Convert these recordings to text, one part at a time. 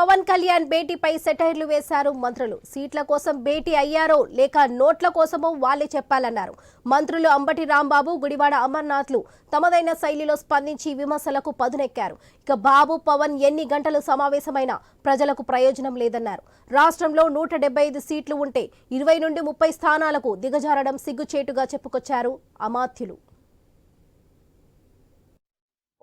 పవన్ కళ్యాణ్ భేటీపై సెటైర్లు వేశారు మంత్రులు. సీట్ల కోసం భేటీ అయ్యారో లేక నోట్ల కోసమో వాళ్ళే చెప్పాలన్నారు. మంత్రులు అంబటి రాంబాబు గుడివాడ అమర్నాథ్లు తమదైన శైలిలో స్పందించి విమర్శలకు పదునెక్కారు. ఇక బాబు పవన్ ఎన్ని గంటలు సమావేశమైనా ప్రజలకు ప్రయోజనం లేదన్నారు. రాష్ట్రంలో నూట ఐదు సీట్లు ఉంటే ఇరవై నుండి ముప్పై స్థానాలకు దిగజారడం సిగ్గుచేటుగా చెప్పుకొచ్చారు అమాత్యులు.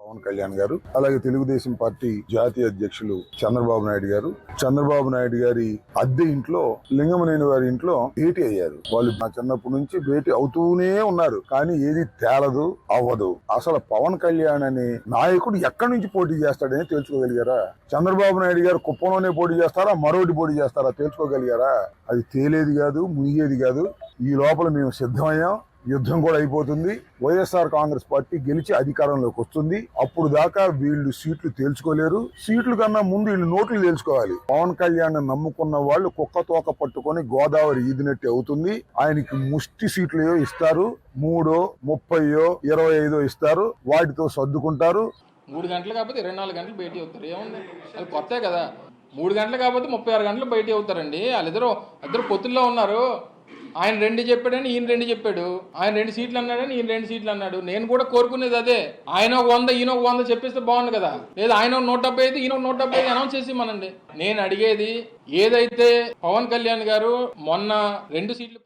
పవన్ కళ్యాణ్ గారు అలాగే తెలుగుదేశం పార్టీ జాతీయ అధ్యక్షులు చంద్రబాబు నాయుడు గారు. చంద్రబాబు నాయుడు గారి అద్దె ఇంట్లో లింగమనేని వారి ఇంట్లో భేటీ అయ్యారు. వాళ్ళు నా చిన్నప్పటి నుంచి భేటీ అవుతూనే ఉన్నారు. కానీ ఏది తేలదు అవ్వదు. అసలు పవన్ కళ్యాణ్ అనే నాయకుడు ఎక్కడి నుంచి పోటీ చేస్తాడని తెలుసుకోగలిగారా చంద్రబాబు నాయుడు గారు కుప్పంలోనే పోటీ చేస్తారా? మరోటి పోటీ చేస్తారా? తెలుసుకోగలిగారా అది తేలేది కాదు మునిగేది కాదు. ఈ లోపల మేము సిద్ధమయ్యాం. యుద్ధం కూడా అయిపోతుంది. వైఎస్ఆర్ కాంగ్రెస్ పార్టీ గెలిచి అధికారంలోకి వస్తుంది. అప్పుడు దాకా వీళ్ళు సీట్లు తేల్చుకోలేరు. సీట్లు కన్నా ముందు వీళ్ళు నోట్లు తేల్చుకోవాలి. పవన్ కళ్యాణ్ నమ్ముకున్న వాళ్ళు కుక్క తోక పట్టుకొని గోదావరి ఈదినట్టు అవుతుంది. ఆయనకి ముష్టి సీట్లు ఇస్తారు. మూడో ముప్పయో ఇరవై ఐదో ఇస్తారు. వాటితో సర్దుకుంటారు. మూడు గంటలు కాకపోతే ఇరవై నాలుగు గంటలు భేటీ అవుతారు. ఏముంది? అది కొత్తే కదా. మూడు గంటలు కాకపోతే ముప్పై ఆరు గంటలు బయట అవుతారండి. వాళ్ళిద్దరు ఇద్దరు పొత్తుల్లో ఉన్నారు. ఆయన రెండు చెప్పాడని ఈయన రెండు చెప్పాడు. ఆయన రెండు సీట్లు అన్నాడని ఈయన రెండు సీట్లు అన్నాడు. నేను కూడా కోరుకునేది అదే. ఆయన ఒక వంద ఈయన ఒక వంద చెప్పేస్తే బాగుండు కదా. లేదా ఆయన ఒక నూట డెబ్బై ఐదు ఈయన ఒక నూట డెబ్బై ఐదు అనౌన్స్ చేసి మనండి నేను అడిగేది ఏదైతే పవన్ కళ్యాణ్ గారు మొన్న రెండు సీట్లు